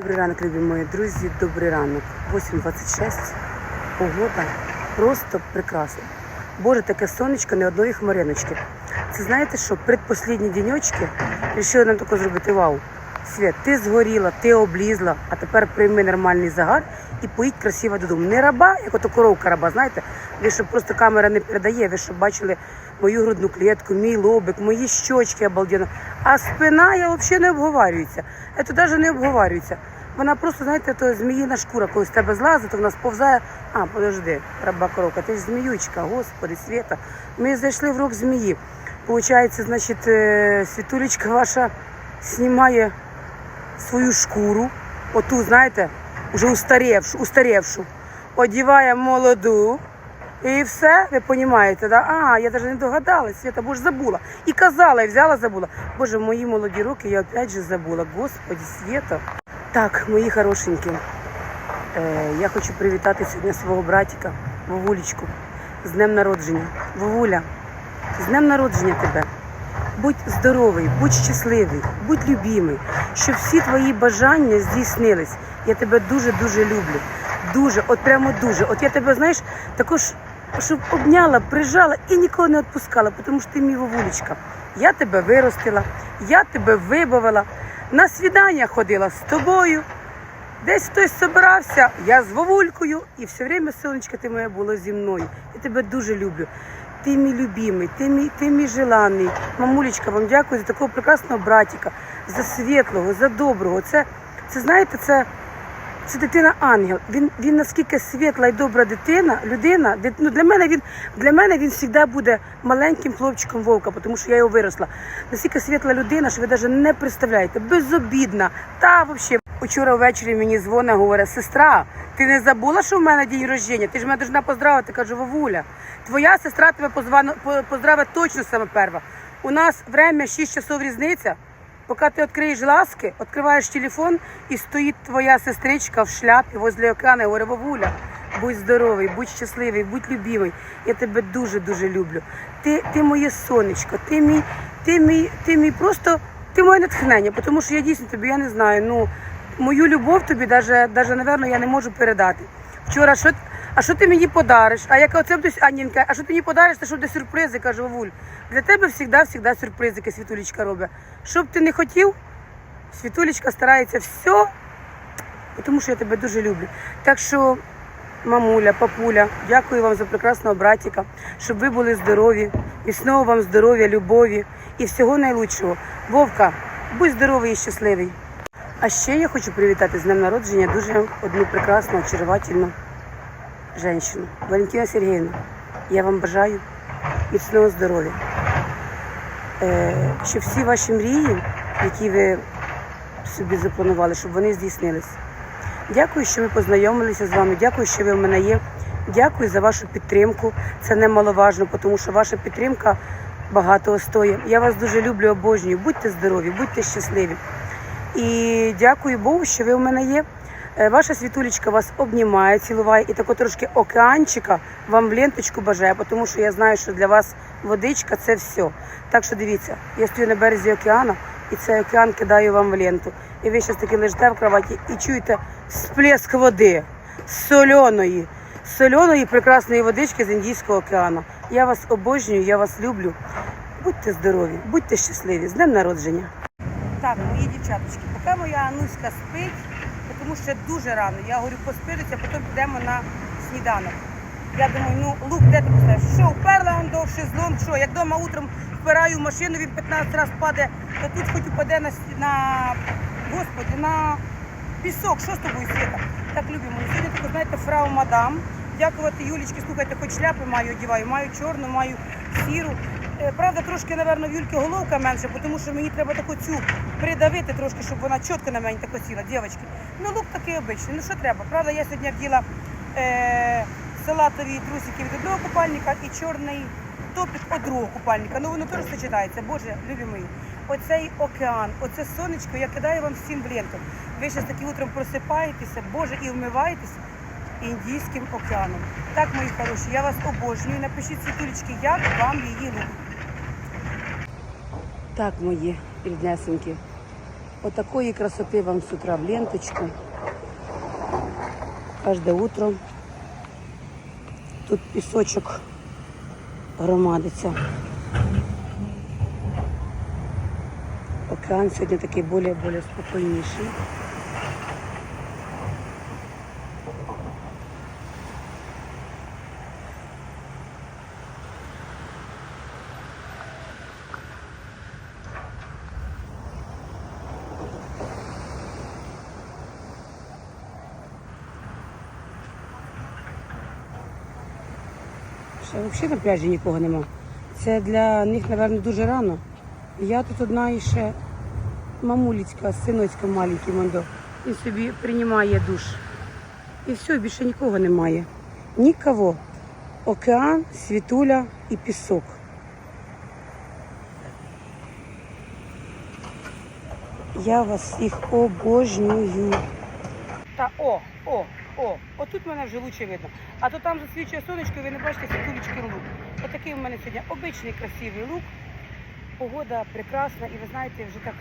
Добрий ранок, любі мої друзі, добрий ранок. 8.26. Погода просто прекрасна. Боже, таке сонечко, не одної хмариночки. Це знаєте що, предпослідні діньочки вирішили нам тако зробити вау. Свят, ти згоріла, ти облізла, а тепер прийми нормальний загар і поїдь красиво додому. Не раба, як ото коровка раба, знаєте, ви що просто камера не передає, ви що бачили мою грудну клітку, мій лобик, мої щочки обалденно. А спина я взагалі не обговорюється. Це навіть не обговорюється. Вона просто, знаєте, то зміїна шкура, коли з тебе злазить, то в нас повзає. А, подожди, раба коровка, ти ж зміючка, господи, Свята. Ми зайшли в рок змії. Получається, значить, е, світулечка ваша знімає свою шкуру, оту, знаєте, вже устарівшу, устарівшу, одіває молоду. І все, ви розумієте, да? А, я навіть не догадалась, Свята, бо ж забула. І казала, і взяла, забула. Боже, в мої молоді роки я опять же забула. Господи, Свята. Так, мої хорошенькі, е, я хочу привітати сьогодні свого братика, Вовулечку, з днем народження. Вовуля, з днем народження тебе. Будь здоровий, будь щасливий, будь любимий, щоб всі твої бажання здійснились. Я тебе дуже-дуже люблю. Дуже, от прямо дуже. От я тебе, знаєш, також, щоб обняла, прижала і ніколи не відпускала, тому що ти мій вовулечка. Я тебе виростила, я тебе вибавила, на свідання ходила з тобою. Десь хтось збирався, я з Вовулькою, і все время, сонечко, ти моя була зі мною. Я тебе дуже люблю. Ти мій любимий, ти мій, ти мій желаний. Мамулечка, вам дякую за такого прекрасного братіка, за світлого, за доброго. Це, це знаєте, це, це дитина ангел. Він, він наскільки світла і добра дитина, людина. дит- Ну, для мене він для мене він завжди буде маленьким хлопчиком вовка, тому що я його виросла. Наскільки світла людина, що ви навіть не представляєте, безобідна. Та взагалі. Учора ввечері мені дзвонить, говорить, сестра, ти не забула, що в мене день рождення? Ти ж мене должна поздравити. Кажу, Вовуля, твоя сестра тебе поздравить точно саме перша. У нас время 6 часов різниця. Поки ти відкриєш глазки, відкриваєш телефон і стоїть твоя сестричка в шляпі возле океану і говорить, Вовуля, будь здоровий, будь щасливий, будь любимий. Я тебе дуже-дуже люблю. Ти, ти моє сонечко, ти мій, ти мій, ти мій просто, ти моє натхнення, тому що я дійсно тобі, я не знаю, ну, мою любов тобі даже, даже, напевно, я не можу передати. Вчора, що, а що ти мені подариш? А яка оце Анінка, а що ти мені подариш, це що де сюрпризи, каже Вовуль. Для тебе завжди, завжди сюрпризики Світулечка робить. Що б ти не хотів, Світулечка старається все, тому що я тебе дуже люблю. Так що, мамуля, папуля, дякую вам за прекрасного братика, щоб ви були здорові, міцного вам здоров'я, любові і всього найлучшого. Вовка, будь здоровий і щасливий. А ще я хочу привітати з днем народження дуже одну прекрасну, очаровательну жінку. Валентина Сергіївна, я вам бажаю міцного здоров'я. Е, щоб всі ваші мрії, які ви собі запланували, щоб вони здійснились. Дякую, що ми познайомилися з вами. Дякую, що ви в мене є. Дякую за вашу підтримку. Це немаловажно, тому що ваша підтримка багато стоїть. Я вас дуже люблю, обожнюю. Будьте здорові, будьте щасливі. І дякую Богу, що ви в мене є. Е, Ваша світулечка вас обнімає, цілуває і тако трошки океанчика вам в ленточку бажає, тому що я знаю, що для вас водичка це все. Так що дивіться, я стою на березі океану, і цей океан кидаю вам в ленту. І ви зараз таки лежите в кроваті і чуєте сплеск води соляної, соляної прекрасної водички з Індійського океану. Я вас обожнюю, я вас люблю. Будьте здорові, будьте щасливі, з днем народження. Так, мої дівчаточки, поки моя Ануська спить, тому що дуже рано. Я говорю, поспириться, потім підемо на сніданок. Я думаю, ну лук, де ти поставиш? Що, вперла он до шезлонг, що, як вдома утром впираю машину, він 15 разів падає, то тут хоч упаде на, на господи, на пісок. Що з тобою, Світа? Так любимо. Сьогодні таку, знаєте, фрау мадам. Дякувати Юлічки, слухайте, хоч шляпи маю одіваю, маю чорну, маю сіру. Е, Правда, трошки, напевно, в Юльки головка менше, тому що мені треба таку цю придавити трошки, щоб вона чітко на мене тако сіла, дівчатки. Ну, лук такий обичний. Ну що треба? Правда, я сьогодні вділа е, салатові трусики від одного купальника і чорний топік від другого купальника. Ну воно теж сочетається. Боже, любі мої. Оцей океан, оце сонечко, я кидаю вам всім в ленту. Ви зараз таки утром просипаєтеся, Боже, і вмиваєтесь Індійським океаном. Так, мої хороші, я вас обожнюю. Напишіть світулечки, як вам її лук. Так, мої ріднесенькі. Отакої красоти вам з утра в ленточку. Кожне утро. Тут пісочок громадиться. Океан сьогодні такий більш-більш спокійніший. Ще взагалі на пляжі нікого нема. Це для них, мабуть, дуже рано. Я тут одна і ще мамулечка, синочка маленький мондо. Він собі приймає душ. І все, більше нікого немає. Нікого. Океан, світуля і пісок. Я вас всіх обожнюю. Та о, о, о, отут мене вже лучше видно. А то там засвічує сонечко, ви не бачите світулечки лук. Отакий у мене сьогодні обичний красивий лук. Погода прекрасна, і ви знаєте, вже так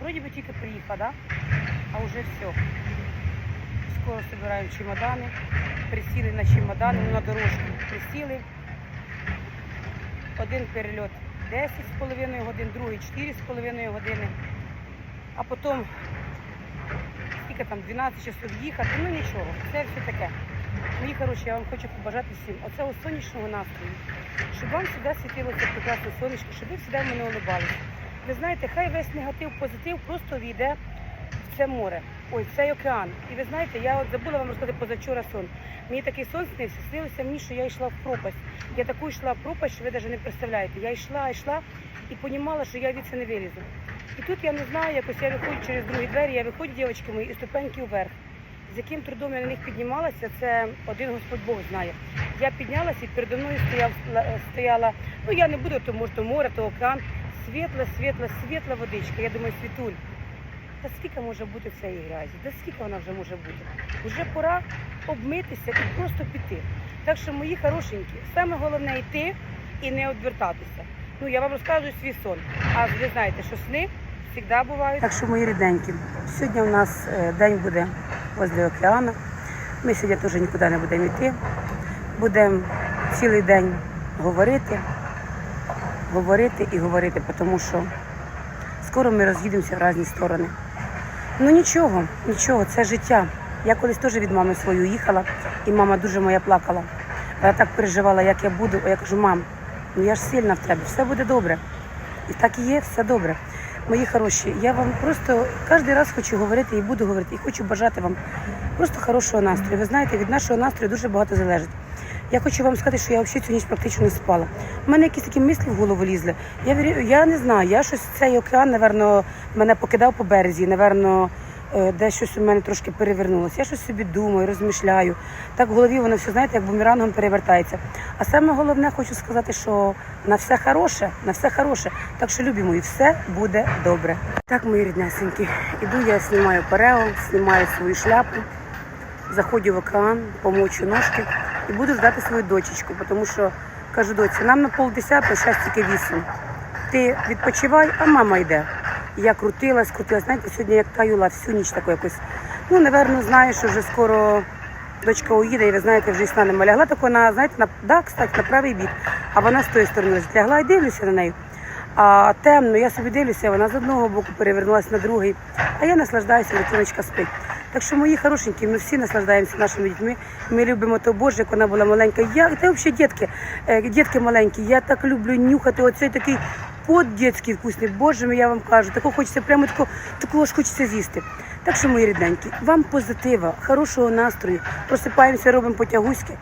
вроді би тільки приїхала, да? а вже все. Скоро збираємо чемодани, присіли на чемодани, ну, на дорожку присіли. Один перельот 10,5 годин, другий 4,5 години. А потім скільки там 12 часов їхати, ну нічого, це все таке. Мої хороші, я вам хочу побажати всім оцього сонячного настрою, щоб вам завжди світило це прекрасне сонечко, щоб ви завжди мене улыбались. Ви знаєте, хай весь негатив, позитив просто війде в це море, ой, в цей океан. І ви знаєте, я от забула вам розказати позавчора сон. Мені такий сон снився, снилося мені, що я йшла в пропасть. Я таку йшла в пропасть, що ви навіть не представляєте. Я йшла, йшла і розуміла, що я від це не вилізу. І тут я не знаю, якось я виходжу через другі двері, я виходжу, дівчатки мої, і ступеньки вверх. З яким трудом я на них піднімалася, це один Господь Бог знає. Я піднялася і передо мною стояв, стояла, ну я не буду, тому що море, то океан, світла, світла, світла водичка. Я думаю, світуль. Та скільки може бути цієї грязі? Та скільки вона вже може бути? Вже пора обмитися і просто піти. Так що, мої хорошенькі, саме головне йти і не відвертатися. Ну, я вам розказую свій сон. А ви знаєте, що сни завжди бувають. Так що, мої рідненькі, сьогодні у нас е, день буде возле океану. Ми сьогодні теж нікуди не будемо йти. Будемо цілий день говорити, говорити і говорити, тому що скоро ми роз'їдемося в різні сторони. Ну нічого, нічого, це життя. Я колись теж від мами свою їхала, і мама дуже моя плакала. Вона так переживала, як я буду. Я кажу, мам, ну я ж сильна в тебе, все буде добре. І так і є, все добре. Мої хороші, я вам просто кожен раз хочу говорити і буду говорити, і хочу бажати вам просто хорошого настрою. Ви знаєте, від нашого настрою дуже багато залежить. Я хочу вам сказати, що я взагалі цю ніч практично не спала. У мене якісь такі мислі в голову лізли. Я я не знаю, я щось цей океан, напевно, мене покидав по березі, напевно, е, десь щось у мене трошки перевернулося. Я щось собі думаю, розмишляю. Так в голові воно все, знаєте, як бумерангом перевертається. А саме головне, хочу сказати, що на все хороше, на все хороше. Так що любі мої, все буде добре. Так, мої ріднесенькі, іду, я знімаю парео, знімаю свою шляпу, заходжу в океан, помочу ножки і буду ждати свою дочечку, тому що кажу, доці, нам на полдесятого, зараз тільки вісім. Ти відпочивай, а мама йде. Я крутилась, крутилась. Знаєте, сьогодні як таюла всю ніч таку якось. Ну, напевно, знаю, що вже скоро дочка уїде, і ви знаєте, вже і сна нема. Лягла так вона, знаєте, на, да, кстати, на правий бік, а вона з тої сторони лягла і дивлюся на неї. А темно, я собі дивлюся, вона з одного боку перевернулася на другий, а я наслаждаюся, дитиночка спить. Так що, мої хорошенькі, ми всі наслаждаємося нашими дітьми. Ми любимо то Боже, як вона була маленька. Я та взагалі дітки, е, дітки маленькі. Я так люблю нюхати оцей такий под дітський вкусний. Боже мій, я вам кажу, такого хочеться прямо тако, такого ж хочеться з'їсти. Так що, мої рідненькі, вам позитива, хорошого настрою. Просипаємося, робимо потягуськи.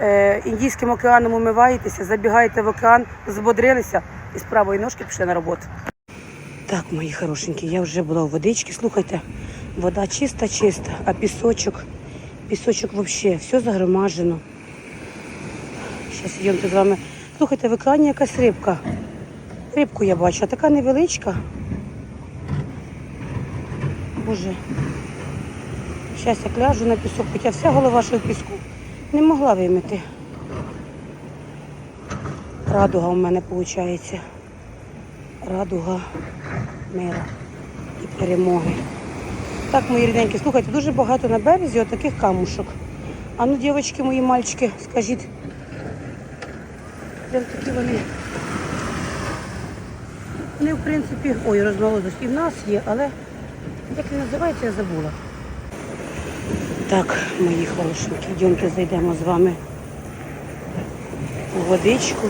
Е, Індійським океаном умиваєтеся, забігаєте в океан, збодрилися і з правої ножки пішли на роботу. Так, мої хорошенькі, я вже була у водичці. Слухайте, вода чиста, чиста, а пісочок, пісочок взагалі, все загромажено. Зараз йдемо з вами. Слухайте, в океані якась рибка. Рибку я бачу, а така невеличка. Боже. Зараз я ляжу на пісок, хоча вся голова ще в піску. Не могла вимити. Радуга у мене виходить. Радуга мира. і перемоги. Так, мої рідненькі, слухайте, дуже багато на березі отаких камушок. А ну, дівчатки, мої мальчики, скажіть. Прям такі вони. Вони, в принципі, ой, розмолодось і в нас є, але як він називається, я забула. Так, мої хорошенькі, йдемте зайдемо з вами у водичку.